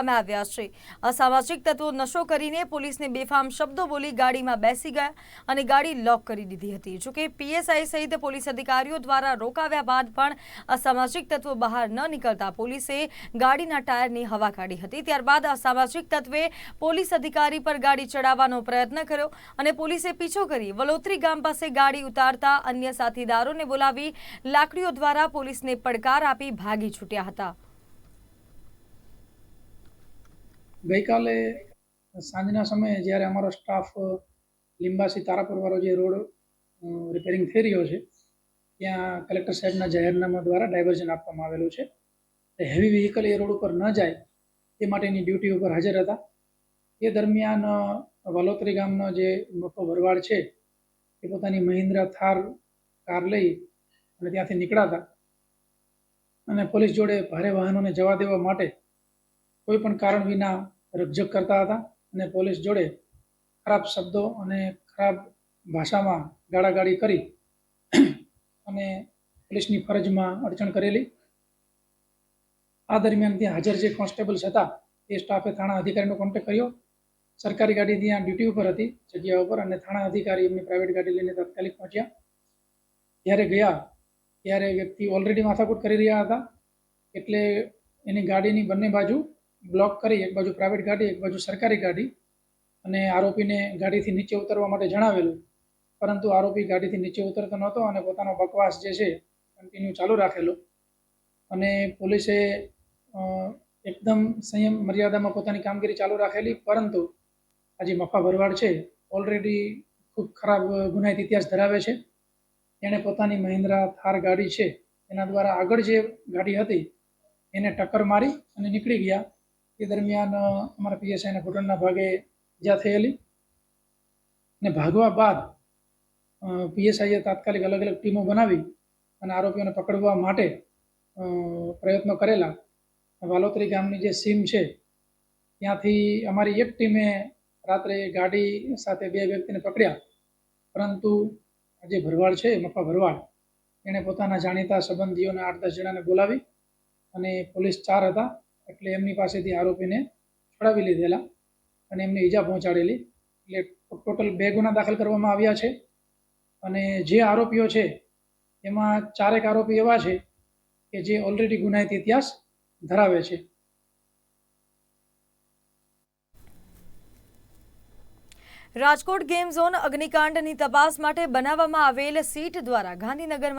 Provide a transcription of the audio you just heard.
સામે આવ્યા છે. અસામાજિક તત્વો નશો કરીને પોલીસને બેફામ શબ્દો બોલી ગાડીમાં બેસી ગયા અને ગાડી લોક કરી દીધી હતી. જોકે પીએસઆઈ સહિત પોલીસ અધિકારીઓ દ્વારા રોકાવ્યા બાદ પણ અસામાજિક તત્વો બહાર ન નીકળતા પોલીસે ગાડીના ટાયરની હવા કાઢી હતી. ત્યારબાદ અસામાજિક તત્વે પોલીસ અધિકારી પર ગાડી ચડાવવાનો પ્રયત્ન કર્યો અને પોલીસે પીછો કરી વલોત્રી ગામ પાસે ગાડી ઉતારતા અન્ય સાથીદારોને બોલાવી લાકડીઓ દ્વારા પોલીસને પડકાર આપી ભાગી છૂટ્યા હતા. ગઈકાલે સાંજના સમયે જ્યારે અમારો સ્ટાફ લીંબાસી તારાપુરવાળો જે રોડ રિપેરિંગ થઈ રહ્યો છે, ત્યાં કલેક્ટર સાહેબના જાહેરનામા દ્વારા ડાયવર્ઝન આપવામાં આવેલું છે. હેવી વ્હીકલ એ રોડ ઉપર ન જાય, એ માટેની ડ્યુટી ઉપર હાજર હતા. એ દરમિયાન વલોત્રી ગામનો જે મોટો ભરવાડ છે, એ પોતાની મહિન્દ્રા થાર કાર લઈ અને ત્યાંથી નીકળ્યા હતા અને પોલીસ જોડે ભારે વાહનોને જવા દેવા માટે કોઈ પણ કારણ વિના રકઝક કરતા હતા અને પોલીસ જોડે ખરાબ શબ્દો અને ખરાબ ભાષામાં ગાળાગાળી કરી અને પોલીસની ફરજમાં અડચણ કરેલી. આ દરમિયાન ત્યાં હાજર જે કોન્સ્ટેબલ્સ હતા, એ સ્ટાફે થાણા અધિકારીનો કોન્ટેક્ટ કર્યો. સરકારી ગાડી ત્યાં ડ્યુટી ઉપર હતી, જગ્યા ઉપર અને થાણા અધિકારી એમની પ્રાઇવેટ ગાડી લઈને તાત્કાલિક પહોંચ્યા. જ્યારે ગયા, ત્યારે વ્યક્તિ ઓલરેડી માથાકૂટ કરી રહ્યા હતા. એટલે એની ગાડીની બંને બાજુ બ્લોક કરી, એક બાજુ પ્રાઇવેટ ગાડી, એક બાજુ સરકારી ગાડી. અને આરોપીને ગાડીથી નીચે ઉતરવા માટે જણાવેલું. પરંતુ આરોપી ગાડીથી નીચે ઉતરતો નહોતો અને પોતાનો બકવાસ જે છે કન્ટિન્યુ ચાલુ રાખેલો. અને પોલીસે એકદમ સંયમ મર્યાદામાં પોતાની કામગીરી ચાલુ રાખેલી, પરંતુ આ જે મફા ભરવાડ છે. ઓલરેડી ખૂબ ખરાબ ગુનાહિત ઇતિહાસ ધરાવે છે. એણે પોતાની મહિન્દ્રા થાર ગાડી છે, એના દ્વારા આગળ જે ગાડી હતી, એને ટક્કર મારી અને નીકળી ગયા. એ દરમિયાન અમારા પીએસઆઈના ઘૂંટણના ભાગે ઈજા થયેલી ને ભાગવા બાદ પીએસઆઈએ તાત્કાલિક અલગ અલગ ટીમો બનાવી અને આરોપીઓને પકડવા માટે પ્રયત્નો કરેલા. વાલોત્રી ગામની જે સીમ છે, ત્યાંથી અમારી એક ટીમે રાત્રે ગાડી સાથે બે વ્યક્તિને પકડ્યા. પરંતુ જે ભરવાડ છે, મફા ભરવાડ એણે પોતાના જાણીતા સંબંધીઓને આઠ દસ જણાને બોલાવી અને પોલીસ ચાર હતા. એટલે એમની પાસેથી આરોપીને છોડાવી લીધેલા અને એમને ઈજા પહોંચાડેલી. એટલે ટોટલ બે ગુના દાખલ કરવામાં આવ્યા છે. અને જે આરોપીઓ છે, એમાં ચારેક આરોપી એવા છે કે જે ઓલરેડી ગુનાહિત ઇતિહાસ ધરાવે છે. રાજકોટ ગેમ ઝોન અગ્નિકાંડની તપાસ માટે બનાવવામાં આવેલ સીટ દ્વારા ગાંધીનગરમાં